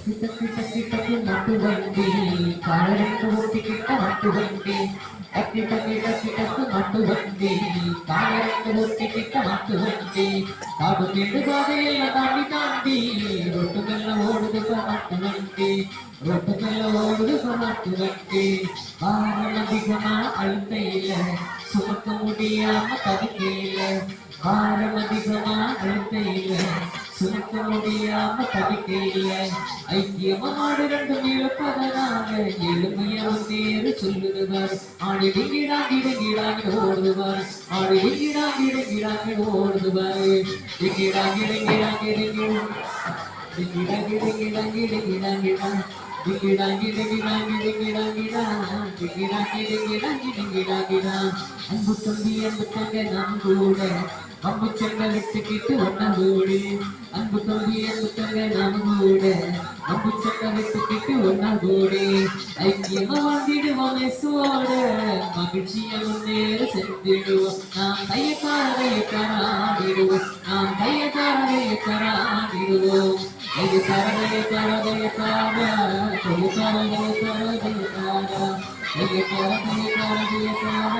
சித்தப்பு தப்பி தப்பி மாட்டு வண்டி காலருக்கு ஓட்டிக்கிட்ட மாட்டு வண்டி தப்பி தப்பி தப்பி தப்பு மாட்டு வண்டி காலருக்கு ஓட்டிக்கிட்ட மாட்டு வண்டி தாக்கு தீண்டு பாதையெல்லாம் தாண்டி தாண்டி ரொட்டு மெல்ல ஓடுது மாட்டு வண்டி ரொட்டு மெல்ல ஓடுது மாட்டு வண்டி வாகனம் அதிகமான அழுத்த இல்லை சுமக்க முடியாம தவிக்க இல்லை வாரம் அதிகமான தவிக்கையில ஐக்கியமா ஆடு ரெண்டு இழப்பதனால எளிமைய நேரு சொல்லுதுவார் ஆடு விங்கிடாங்கி விங்கிடாங்கி ஓடுதுவார் ஆடு விங்கிடாங்கி விங்கிடாங்கி ஓடுதுவார் விங்கிடாங்கி விங்கிடாங்கி விங்கிடாங்கி விங்கிடாங்கி விங்கிடாங்கி விங்கிடாங்கி டிங்கிடாங்கி டிங்கிடாங்கிடா டிங்கிடாங்கி டிங்கிடாங்கி டிங்கிடாங்கிடா அன்பு தம்பி அன்பு தங்க நம் கூட அம்பு சண்டை விட்டுக்கிட்டு ஒன்ன ஓடு அன்பு தம்பி அன்பு தங்க நாம ஓட அம்பு சண்டை விட்டுக்கிட்டு ஒன்ன ஓடு ஐக்கியமா வந்துடுவோம் மெஸ்ஸோட மகிழ்ச்சியை முன்னேற சென்றிடுவோம். நாம் கையக்காரரையை தராடிடுவோம் நாம் கையக்காரரையை தராடிடுவோம் கையக்காரரையை தரதையை தார. கையக்காரரையை தரதையை தார. கையக்காரரையை தரதையை தார.